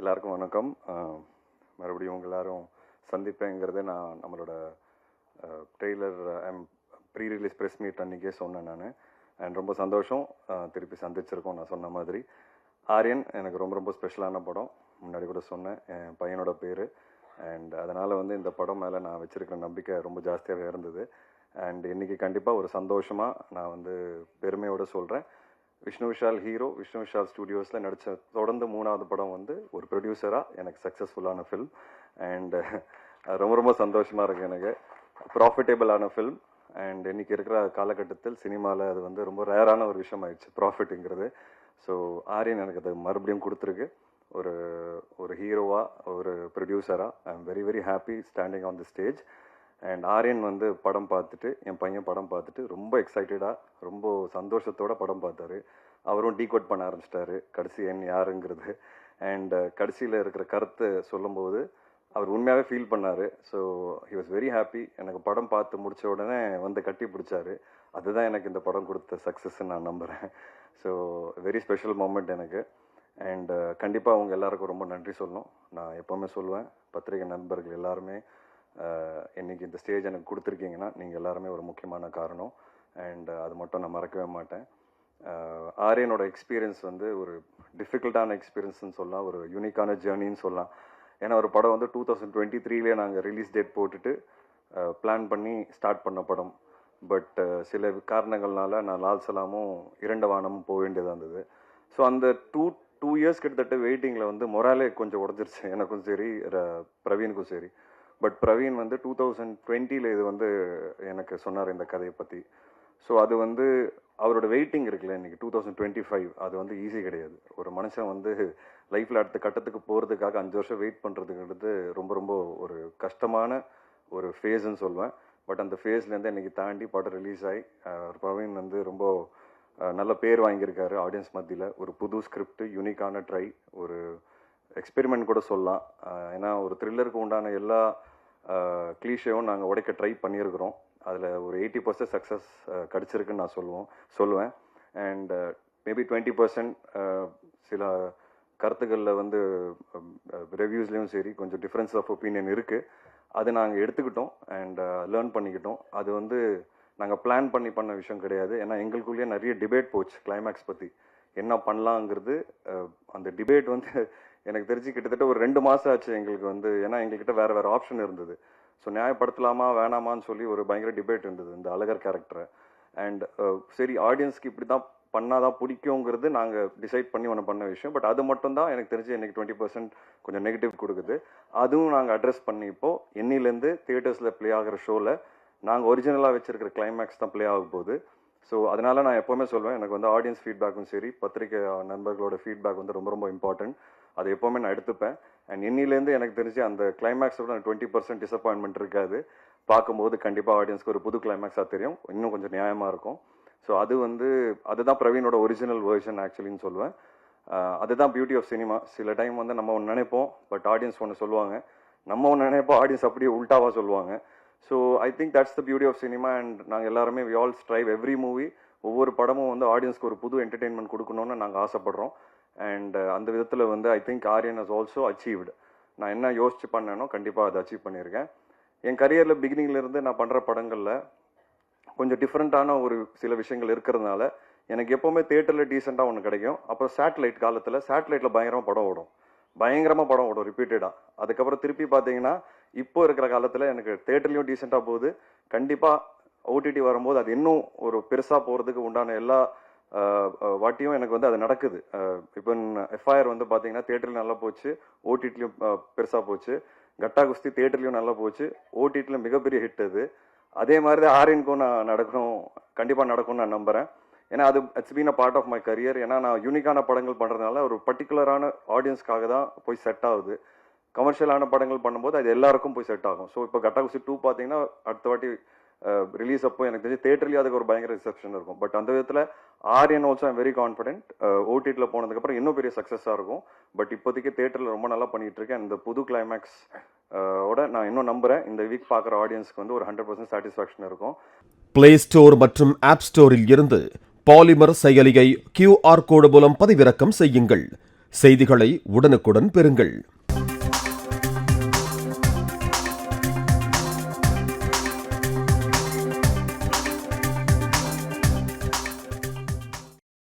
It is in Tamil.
எல்லாருக்கும் வணக்கம். மறுபடியும் உங்கள் எல்லாரும் சந்திப்பேங்கிறது நான் நம்மளோட trailer pre release press meet அன்றைக்கே சொன்னேன் நான். அண்ட் ரொம்ப சந்தோஷம். திருப்பி சந்திச்சிருக்கோம் நான் சொன்ன மாதிரி. ஆரியன் எனக்கு ரொம்ப ரொம்ப ஸ்பெஷலான படம். முன்னாடி கூட சொன்னேன் என் பையனோட பேர். அண்ட் அதனால் வந்து இந்த படம் மேலே நான் வச்சுருக்கிற நம்பிக்கை ரொம்ப ஜாஸ்தியாகவே இருந்தது. அண்ட் இன்றைக்கி கண்டிப்பாக ஒரு சந்தோஷமாக நான் வந்து பெருமையோடு சொல்கிறேன் விஷ்ணு விஷால் ஹீரோ விஷ்ணு விஷால் ஸ்டுடியோஸில் நடித்த தொடர்ந்து மூணாவது படம் வந்து ஒரு ப்ரொடியூசராக எனக்கு சக்ஸஸ்ஃபுல்லான ஃபில்ம் அண்ட் ரொம்ப ரொம்ப சந்தோஷமாக இருக்குது எனக்கு. ப்ராஃபிட்டபிளான ஃபில்ம் அண்ட் இன்னைக்கு இருக்கிற காலகட்டத்தில் சினிமாவில் அது வந்து ரொம்ப ரேரான ஒரு விஷயம் ஆயிடுச்சு ப்ராஃபிட்டுங்கிறது ஸோ ஆரியன் எனக்கு அது மறுபடியும் கொடுத்துருக்கு. ஒரு ஒரு ஹீரோவாக ஒரு ப்ரொடியூசராக I am very very happy standing on the stage and Aaryan வந்து படம் பார்த்துட்டு என் பையன் படம் பார்த்துட்டு ரொம்ப எக்ஸைட்டடாக ரொம்ப சந்தோஷத்தோட படம் பார்த்தாரு. அவரும் டீகோட் பண்ண ஆரம்பிச்சிட்டாரு. கடைசி என் யாருங்கிறது. அண்ட் uh, கடைசியில் இருக்கிற கருத்தை சொல்லும்போது அவர் உண்மையாகவே ஃபீல் பண்ணார். So he was very happy எனக்கு படம் பார்த்து முடித்த உடனே வந்து கட்டி பிடிச்சாரு. அதுதான் எனக்கு இந்த படம் கொடுத்த சக்ஸஸ்ன்னு நான் நம்புகிறேன் ஸோ வெரி ஸ்பெஷல் மூமெண்ட் எனக்கு. அண்ட் uh, கண்டிப்பாக அவங்க எல்லாருக்கும் ரொம்ப நன்றி சொல்லணும். நான் எப்போவுமே சொல்லுவேன். பத்திரிகை நண்பர்கள் எல்லாருமே இன்றைக்கி இந்த ஸ்டேஜ் எனக்கு கொடுத்துருக்கீங்கன்னா நீங்கள் எல்லாருமே ஒரு முக்கியமான காரணம். அண்ட் அது மட்டும் நான் மறக்கவே மாட்டேன். ஆரியனோட எக்ஸ்பீரியன்ஸ் வந்து ஒரு டிஃபிகல்ட்டான எக்ஸ்பீரியன்ஸ்னு சொல்லலாம். ஒரு யூனிக்கான ஜேர்னின்னு சொல்லலாம். ஏன்னா ஒரு படம் வந்து டூ தௌசண்ட் டுவெண்ட்டி த்ரீலேயே நாங்கள் ரிலீஸ் டேட் போட்டுட்டு பிளான் பண்ணி ஸ்டார்ட் பண்ண படம். பட் சில காரணங்கள்னால நான் லால் சலாமும் இரண்டு வானமும் போக வேண்டியதாக இருந்தது. ஸோ அந்த டூ டூ இயர்ஸ் கிட்டத்தட்ட வெயிட்டிங்கில் வந்து மொராலே கொஞ்சம் உடஞ்சிருச்சு. எனக்கும் சரி பிரவீனுக்கும் சரி. பட் பிரவீன் வந்து டூ தௌசண்ட் டுவெண்ட்டியில் இது வந்து எனக்கு சொன்னார் இந்த கதையை பற்றி ஸோ அது வந்து அவரோட வெயிட்டிங் இருக்குல்ல இன்றைக்கி டூ தௌசண்ட் டுவெண்ட்டி ஃபைவ் அது வந்து ஈஸி கிடையாது. ஒரு மனுஷன் வந்து லைஃப்பில் அடுத்த கட்டத்துக்கு போகிறதுக்காக அஞ்சு வருஷம் வெயிட் பண்ணுறதுங்கிறது ரொம்ப ரொம்ப ஒரு கஷ்டமான ஒரு ஃபேஸ்ன்னு சொல்லுவேன் பட் அந்த ஃபேஸ்லேருந்து இன்னைக்கு தாண்டி படம் ரிலீஸ் ஆகி பிரவீன் வந்து ரொம்ப நல்ல பேர் வாங்கியிருக்காரு ஆடியன்ஸ் மத்தியில். ஒரு புது ஸ்கிரிப்ட் யூனிக்கான ட்ரை ஒரு எக்ஸ்பெரிமெண்ட் கூட சொல்லலாம். ஏன்னா ஒரு த்ரில்லருக்கு உண்டான எல்லா கிளீஷையும் நாங்கள் உடைக்க ட்ரை பண்ணியிருக்கிறோம். அதில் ஒரு எயிட்டி பர்சன்ட் சக்ஸஸ் கிடச்சிருக்குன்னு நான் சொல்லுவோம் சொல்லுவேன். அண்ட் மேபி டுவெண்ட்டி பர்சன்ட் சில கருத்துக்களில் வந்து ரிவ்யூஸ்லேயும் சரி கொஞ்சம் டிஃப்ரென்ஸ் ஆஃப் ஒப்பீனியன் இருக்குது அதை நாங்கள் எடுத்துக்கிட்டோம் அண்ட் லேர்ன் பண்ணிக்கிட்டோம். அது வந்து நாங்கள் பிளான் பண்ணி பண்ண விஷயம் கிடையாது. ஏன்னா எங்களுக்குள்ளேயே நிறைய டிபேட் போச்சு கிளைமேக்ஸ் பற்றி என்ன பண்ணலாங்கிறது அந்த டிபேட் வந்து எனக்கு தெரிஞ்சு கிட்டத்தட்ட ஒரு ரெண்டு மாதம் ஆச்சு எங்களுக்கு வந்து. ஏன்னா எங்ககிட்ட வேறு வேறு ஆப்ஷன் இருந்தது. ஸோ நியாயப்படுத்தலாமா வேணாமான்னு சொல்லி ஒரு பயங்கர டிபேட் இருந்தது இந்த அழகர் கேரக்டரை அண்ட் சரி ஆடியன்ஸ்க்கு இப்படி தான் பண்ணாதான் பிடிக்குங்கிறது நாங்கள் டிசைட் பண்ணி ஒன்று பண்ண விஷயம். பட் அது மட்டும் தான் எனக்கு தெரிஞ்சு எனக்கு டுவெண்ட்டி பர்சன்ட் கொஞ்சம் நெகட்டிவ் கொடுக்குது. அதுவும் நாங்கள் அட்ரஸ் பண்ணி இப்போ என்னிலேருந்து தியேட்டர்ஸில் ப்ளே ஆகிற ஷோவில் நாங்கள் ஒரிஜினலாக வச்சுருக்கிற கிளைமேக்ஸ் தான் ப்ளே ஆகும் போது ஸோ அதனால நான் எப்போவுமே சொல்வேன் எனக்கு வந்து ஆடியன்ஸ் ஃபீட்பேக்கும் சரி பத்திரிக்கை நண்பர்களோட ஃபீட்பேக் வந்து ரொம்ப ரொம்ப இம்பார்ட்டன்ட் அது எப்போவுமே நான் எடுத்துப்பேன். அண்ட் இன்னிலேருந்து எனக்கு தெரிஞ்சு அந்த கிளைமேக்ஸோட டுவெண்ட்டி பர்சன்ட் டிசப்பாயின்மெண்ட் இருக்காது. பார்க்கும்போது கண்டிப்பாக ஆடியன்ஸ்க்கு ஒரு புது கிளைமேக்ஸாக தெரியும். இன்னும் கொஞ்சம் நியாயமாக இருக்கும். ஸோ அது வந்து அதுதான் பிரவீனோட ஒரிஜினல் வேர்ஷன் ஆக்சுவலின்னு சொல்லுவேன் அதுதான் பியூட்டி ஆஃப் சினிமா சில டைம் வந்து நம்ம ஒன்று நினைப்போம் பட் ஆடியன்ஸ் ஒன்று சொல்லுவாங்க. நம்ம ஒன்று நினைப்போம் ஆடியன்ஸ் அப்படியே உல்டாவாக சொல்லுவாங்க. So I think that's the beauty of cinema and நாங்கள் எல்லாருமே we all strive every movie ஒவ்வொரு படமும் வந்து ஆடியன்ஸ்க்கு ஒரு புது என்டர்டெயின்மெண்ட் கொடுக்கணும்னு நாங்கள் ஆசைப்படுறோம். அண்ட் uh, அந்த விதத்தில் வந்து I think Aaryan is also achieved நான் என்ன யோசிச்சு பண்ணேனோ கண்டிப்பாக அதை அச்சீவ் பண்ணியிருக்கேன். என் கரியரில் பிகினிங்லேருந்து நான் பண்ணுற படங்களில் கொஞ்சம் டிஃப்ரெண்ட்டான ஒரு சில விஷயங்கள் இருக்கிறதுனால எனக்கு எப்போவுமே தேட்டரில் டீசெண்டாக ஒன்று கிடைக்கும். அப்புறம் சேட்டலைட் காலத்தில் சேட்டலைட்டில் பயங்கரமாக படம் ஓடும். பயங்கரமாக படம் ஓடும் ரிப்பீட்டடாக அதுக்கப்புறம் திருப்பி பார்த்தீங்கன்னா இப்போ இருக்கிற காலத்தில் எனக்கு தேட்டர்லையும் டீசெண்டாக போகுது. கண்டிப்பாக ஓடிடி வரும்போது அது இன்னும் ஒரு பெருசாக போகிறதுக்கு உண்டான எல்லா வாட்டியும் எனக்கு வந்து அது நடக்குது. இப்போ எஃப்ஐஆர் வந்து பார்த்தீங்கன்னா தேட்டரில் நல்லா போச்சு ஓடிடிலையும் பெருசாக போச்சு. கட்டா குஸ்தி தேட்டர்லையும் நல்லா போச்சு. ஓடிடியில் மிகப்பெரிய ஹிட் அது. அதே மாதிரி தான் ஆரியனுக்கும் நான் நடக்கணும் கண்டிப்பாக நடக்கும்னு நான் நம்புகிறேன் ஏன்னா அது it's been a part of my career ஏன்னா நான் யூனிக்கான படங்கள் பண்ணுறதுனால ஒரு பர்டிகுலரான ஆடியன்ஸ்க்காக தான் போய் செட் ஆகுது. கமர்ஷியலான படங்கள் பண்ணும்போது அது எல்லாருக்கும் போய் செட் ஆகும். ஸோ இப்போ கட்டாகுசி டூ பார்த்தீங்கன்னா அடுத்த வாட்டி ரிலீஸ் அப்போ எனக்கு தெரிஞ்சு தேட்டர்லேயே அதுக்கு ஒரு பயங்கர ரிசப்ஷன் இருக்கும். பட் அந்த விதத்தில் Aaryan also I'm very confident ஓடிடியில் போனதுக்கப்புறம் இன்னும் பெரிய சக்ஸஸாக இருக்கும். பட் இப்போதைக்கு தேட்டரில் ரொம்ப நல்லா பண்ணிகிட்டு இருக்கேன் இந்த புது கிளைமேக்ஸ் ஓட நான் இன்னும் நம்புகிறேன் இந்த வீக் பார்க்குற ஆடியன்ஸ்க்கு வந்து ஒரு ஹண்ட்ரட் பர்சன்ட் சாட்டிஸ்ஃபேக்ஷன் இருக்கும். பிளே ஸ்டோர் மற்றும் ஆப் ஸ்டோரில் இருந்து பாலிமர் செயலியை கியூஆர் கோடு மூலம் பதிவிறக்கம் செய்யுங்கள். செய்திகளை உடனுக்குடன் பெறுங்கள்.